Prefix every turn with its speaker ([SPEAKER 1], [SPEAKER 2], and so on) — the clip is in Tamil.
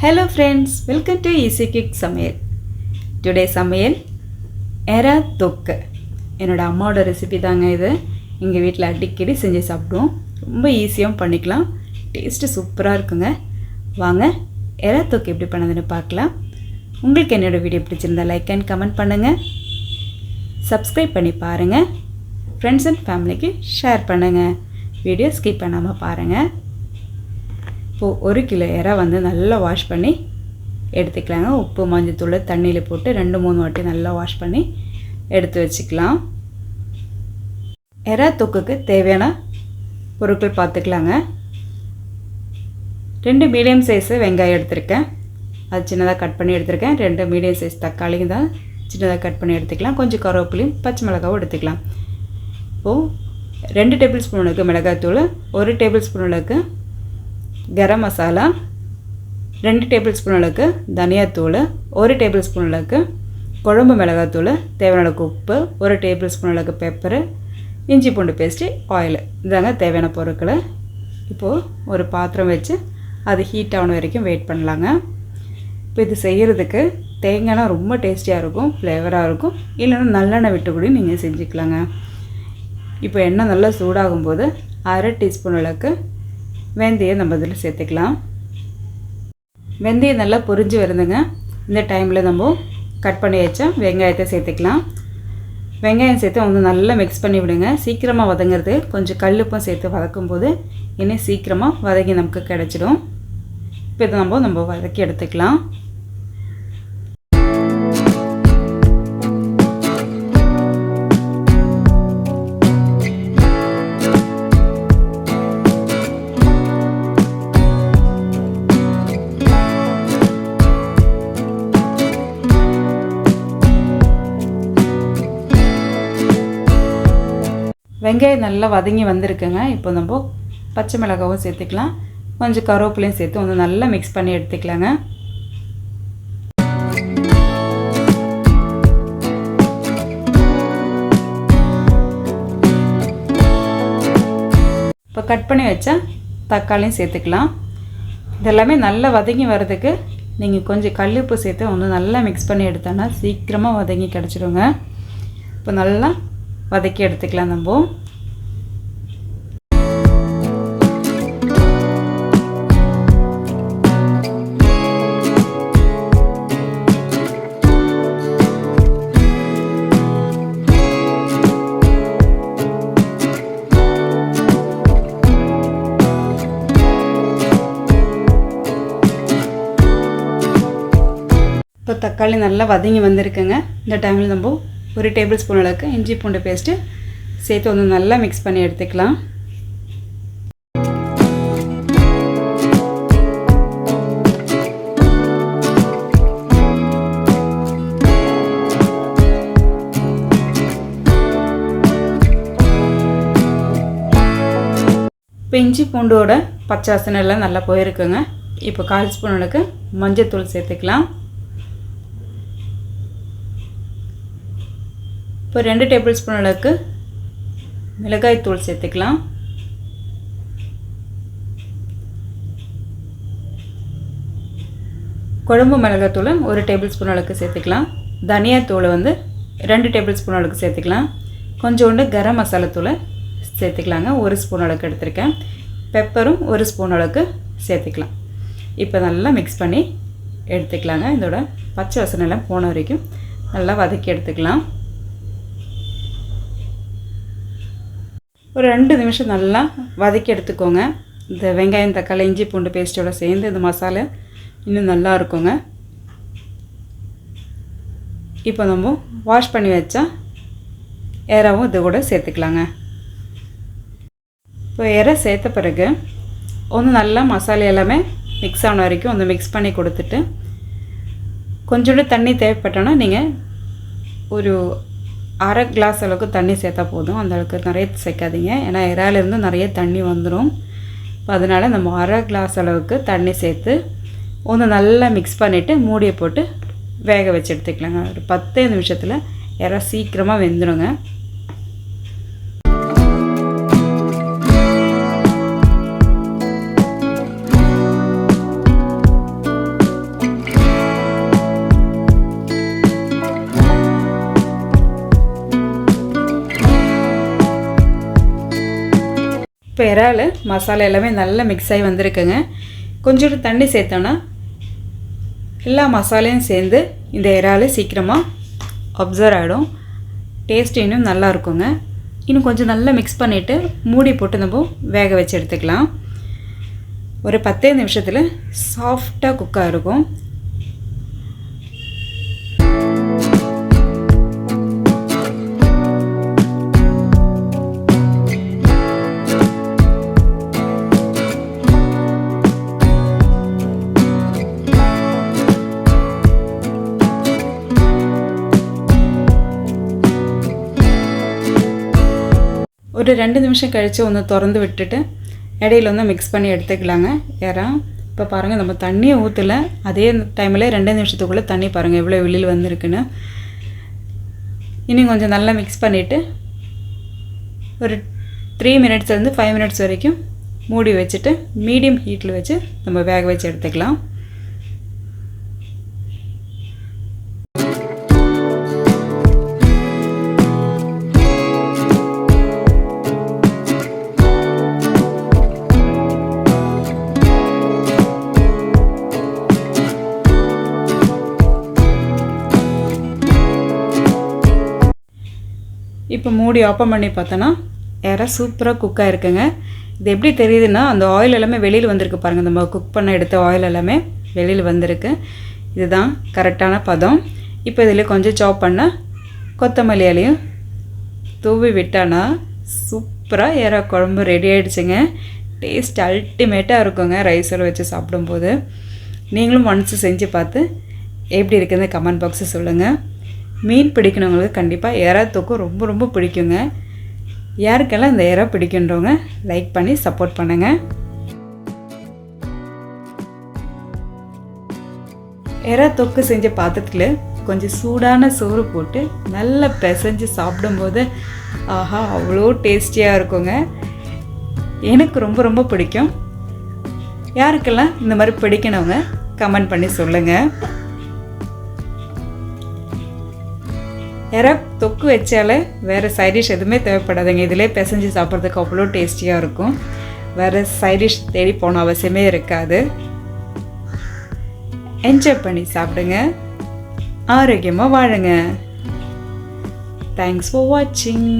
[SPEAKER 1] Hello friends welcome to easy kick சமையல் டுடே சமையல் எறா தொக்கு என்னோடய அம்மாவோட ரெசிபி தாங்க இது. எங்கள் வீட்டில் அடிக்கடி செஞ்சு சாப்பிடுவோம். ரொம்ப ஈஸியாகவும் பண்ணிக்கலாம். டேஸ்ட்டு சூப்பராக இருக்குங்க. வாங்க எறா தொக்கு எப்படி பண்ணதுன்னு பார்க்கலாம். உங்களுக்கு என்னோடய வீடியோ பிடிச்சிருந்தா லைக் அண்ட் கமெண்ட் பண்ணுங்கள் சப்ஸ்கிரைப் பண்ணி பாருங்கள் ஃப்ரெண்ட்ஸ் அண்ட் ஃபேமிலிக்கு ஷேர் பண்ணுங்கள் வீடியோ ஸ்கிப் பண்ணாமல் பாருங்கள் இப்போது ஒரு கிலோ இறா வந்து நல்லா வாஷ் பண்ணி எடுத்துக்கலாங்க. உப்பு மஞ்சத்தூள் தண்ணியில் போட்டு ரெண்டு மூணு வாட்டி நல்லா வாஷ் பண்ணி எடுத்து வச்சுக்கலாம். எறா தொக்குக்கு தேவையான பொருட்கள் பார்த்துக்கலாங்க. ரெண்டு மீடியம் சைஸு வெங்காயம் எடுத்திருக்கேன். அது சின்னதாக கட் பண்ணி எடுத்திருக்கேன். ரெண்டு மீடியம் சைஸ் தக்காளியும் தான் சின்னதாக கட் பண்ணி எடுத்துக்கலாம். கொஞ்சம் கருவேப்பிலையும் பச்சை மிளகாவும் எடுத்துக்கலாம். இப்போது ரெண்டு டேபிள் ஸ்பூன் அளவுக்கு மிளகாய்த்தூள் ஒரு டேபிள் ஸ்பூன் அளவுக்கு கரம் மசாலா ரெண்டு டேபிள் ஸ்பூன் அளவுக்கு தனியாத்தூள் ஒரு டேபிள் ஸ்பூன் அளவுக்கு குழம்பு மிளகாத்தூள் தேவையான அளவுக்கு உப்பு ஒரு டேபிள் ஸ்பூன் அளவுக்கு பெப்பரு இஞ்சி பூண்டு பேஸ்ட்டு ஆயில் இதாங்க தேவையான பொருட்களை. இப்போது ஒரு பாத்திரம் வச்சு அது ஹீட் ஆன வரைக்கும் வெயிட் பண்ணலாங்க. இப்போ இது செய்கிறதுக்கு தேங்காய்லாம் ரொம்ப டேஸ்டியாக இருக்கும் ஃப்ளேவராக இருக்கும். இல்லைன்னா நல்லெண்ணெய் விட்டு கூட நீங்கள் செஞ்சுக்கலாங்க. இப்போ எண்ணெய் நல்லா சூடாகும்போது அரை டீஸ்பூன் அளவுக்கு வெந்தயம் நம்ம இதில் சேர்த்துக்கலாம். வெந்தயம் நல்லா பொரிஞ்சு வருதுங்க. இந்த டைமில் நம்ம கட் பண்ணி வச்சா வெங்காயத்தை சேர்த்துக்கலாம். வெங்காயம் சேர்த்து வந்து நல்லா மிக்ஸ் பண்ணி விடுங்க. சீக்கிரமாக வதங்கிறது கொஞ்சம் கல்லுப்பும் சேர்த்து வதக்கும் போது இன்னும் சீக்கிரமாக வதங்கி நமக்கு கிடச்சிடும். இப்போ இதை நம்ம நம்ம வதக்கி எடுத்துக்கலாம். வெங்காயம் நல்லா வதங்கி வந்திருக்குங்க. இப்போ நம்ம பச்சை மிளகாவும் சேர்த்துக்கலாம். கொஞ்சம் கருவேப்பிலையும் சேர்த்து வந்து நல்லா மிக்ஸ் பண்ணி எடுத்துக்கலாங்க. இப்போ கட் பண்ணி வச்சா தக்காளியும் சேர்த்துக்கலாம். இதெல்லாமே நல்லா வதங்கி வர்றதுக்கு நீங்கள் கொஞ்சம் கல்லுப்பு சேர்த்து ஒன்று நல்லா மிக்ஸ் பண்ணி எடுத்தோன்னா சீக்கிரமாக வதங்கி கிடச்சிடுங்க. இப்போ நல்லா வதக்கி எடுத்துக்கலாம் நம்ம. இப்போ தக்காளி நல்லா வதங்கி வந்திருக்குங்க. இந்த டைமில் நம்ம ஒரு டேபிள் ஸ்பூன் அளவுக்கு இஞ்சி பூண்டு பேஸ்ட்டு சேர்த்து வந்து நல்லா மிக்ஸ் பண்ணி எடுத்துக்கலாம். இப்போ இஞ்சி பூண்டோட பச்சை வாசனை எல்லாம் நல்லா போயிருக்குங்க. இப்போ கால் ஸ்பூன் அளவுக்கு மஞ்சத்தூள் சேர்த்துக்கலாம். இப்போ ரெண்டு டேபிள் ஸ்பூன் அளவுக்கு மிளகாய் தூள் சேர்த்துக்கலாம். குழம்பு மிளகாத்தூள் ஒரு டேபிள் ஸ்பூன் அளவுக்கு சேர்த்துக்கலாம். தனியாத்தூளை வந்து ரெண்டு டேபிள் ஸ்பூன் அளவுக்கு சேர்த்துக்கலாம். கொஞ்சோண்டு கரம் மசாலாத்தூளை சேர்த்துக்கலாங்க. ஒரு ஸ்பூன் அளவுக்கு எடுத்திருக்கேன். பெப்பரும் ஒரு ஸ்பூன் அளவுக்கு சேர்த்துக்கலாம். இப்போ நல்லா மிக்ஸ் பண்ணி எடுத்துக்கலாங்க. இதோட பச்சை வசனெல்லாம் போன வரைக்கும் நல்லா வதக்கி எடுத்துக்கலாம். ஒரு ரெண்டு நிமிஷம் நல்லா வதக்கி எடுத்துக்கோங்க. இந்த வெங்காயம் தக்காளி இஞ்சி பூண்டு பேஸ்ட்டோட சேர்ந்து இந்த மசாலா இன்னும் நல்லா இருக்குங்க. இப்போ நம்ம வாஷ் பண்ணி வச்சா ஏறாவும் இது கூட சேர்த்துக்கலாங்க. இப்போ இறை சேர்த்த பிறகு ஒன்று நல்லா மசாலா எல்லாமே மிக்ஸ் ஆன வரைக்கும் வந்து மிக்ஸ் பண்ணி கொடுத்துட்டு கொஞ்சோண்டு தண்ணி தேவைப்பட்டோன்னா நீங்கள் ஒரு அரை கிளாஸ் அளவுக்கு தண்ணி சேர்த்தா போதும். அந்த அளவுக்கு நிறைய சேர்க்காதீங்க. ஏன்னா இறாலேருந்து நிறைய தண்ணி வந்துடும் இப்போ அதனால் நம்ம அரை கிளாஸ் அளவுக்கு தண்ணி சேர்த்து ஒன்று நல்லா மிக்ஸ் பண்ணிவிட்டு மூடியை போட்டு வேக வச்சு எடுத்துக்கலாங்க. ஒரு பத்தே நிமிஷத்தில் இறா சீக்கிரமாக வெந்துடுங்க இறால் மசாலா எல்லாமே நல்லா மிக்ஸ் ஆகி வந்திருக்குங்க. கொஞ்சோண்டு தண்ணி சேர்த்தோன்னா எல்லா மசாலையும் சேர்ந்து இந்த இறால் சீக்கிரமாக அப்சர்வ் ஆகிடும் டேஸ்ட் இன்னும் நல்லா இருக்குங்க. இன்னும் கொஞ்சம் நல்லா மிக்ஸ் பண்ணிவிட்டு மூடி போட்டு நம்ம வேக வச்சு எடுத்துக்கலாம். ஒரு பத்தே நிமிஷத்தில் சாஃப்டாக குக்காக இருக்கும். ஒரு ரெண்டு நிமிஷம் கழித்து ஒன்று திறந்து விட்டுட்டு இடையில வந்து மிக்ஸ் பண்ணி எடுத்துக்கலாங்க ஏறா இப்போ பாருங்கள் நம்ம தண்ணியை ஊற்றலை அதே டைமில் ரெண்டு நிமிஷத்துக்குள்ளே தண்ணி பாருங்கள் எவ்வளோ வெளியில் வந்திருக்குன்னு இன்னும் கொஞ்சம் நல்லா மிக்ஸ் பண்ணிவிட்டு ஒரு த்ரீ மினிட்ஸ்லேருந்து ஃபைவ் மினிட்ஸ் வரைக்கும் மூடி வச்சுட்டு மீடியம் ஹீட்டில் வச்சு நம்ம வேக வச்சு எடுத்துக்கலாம் இப்போ மூடி ஓப்பன் பண்ணி பார்த்தோன்னா ஏற சூப்பராக குக்காக இருக்குங்க இது எப்படி தெரியுதுன்னா அந்த ஆயில் எல்லாமே வெளியில் வந்திருக்கு பாருங்கள் நம்ம குக் பண்ண எடுத்த ஆயில் எல்லாமே வெளியில் வந்திருக்கு. இதுதான் கரெக்டான பதம். இப்போ இதில் கொஞ்சம் சாப் பண்ண கொத்தமல்லி இலையும் தூவி விட்டானா சூப்பராக ஏற குழம்பு ரெடி ஆகிடுச்சுங்க டேஸ்ட் அல்டிமேட்டாக இருக்குங்க ரைஸோடு வச்சு சாப்பிடும்போது. நீங்களும் ஒன்ஸ் செஞ்சு பார்த்து எப்படி இருக்குதுன்னு கமெண்ட் பாக்ஸில் சொல்லுங்கள் மீன் பிடிக்கணவங்களுக்கு கண்டிப்பாக எறா தொக்கு ரொம்ப ரொம்ப பிடிக்குங்க. யாருக்கெல்லாம் இந்த எறா பிடிக்குன்றவங்க லைக் பண்ணி சப்போர்ட் பண்ணுங்கள் எறா தொக்கு செஞ்ச பாத்திரத்தில் கொஞ்சம் சூடான சோறு போட்டு நல்லா பிசைஞ்சு சாப்பிடும்போது ஆஹா அவ்வளோ டேஸ்டியாக இருக்குங்க. எனக்கு ரொம்ப ரொம்ப பிடிக்கும். யாருக்கெல்லாம் இந்த மாதிரி பிடிக்கணவங்க கமெண்ட் பண்ணி சொல்லுங்கள் எறா தொக்கு வச்சாலே வேறு சைடிஷ் எதுவுமே தேவைப்படாதுங்க. இதிலே பிசைஞ்சு சாப்பிட்றதுக்கு அவ்வளோ டேஸ்டியாக இருக்கும். வேறு சைடிஷ் தேடி போன அவசியமே இருக்காது. என்ஜாய் பண்ணி சாப்பிடுங்க. ஆரோக்கியமாக வாழுங்க. தேங்க்ஸ் ஃபார் வாட்சிங்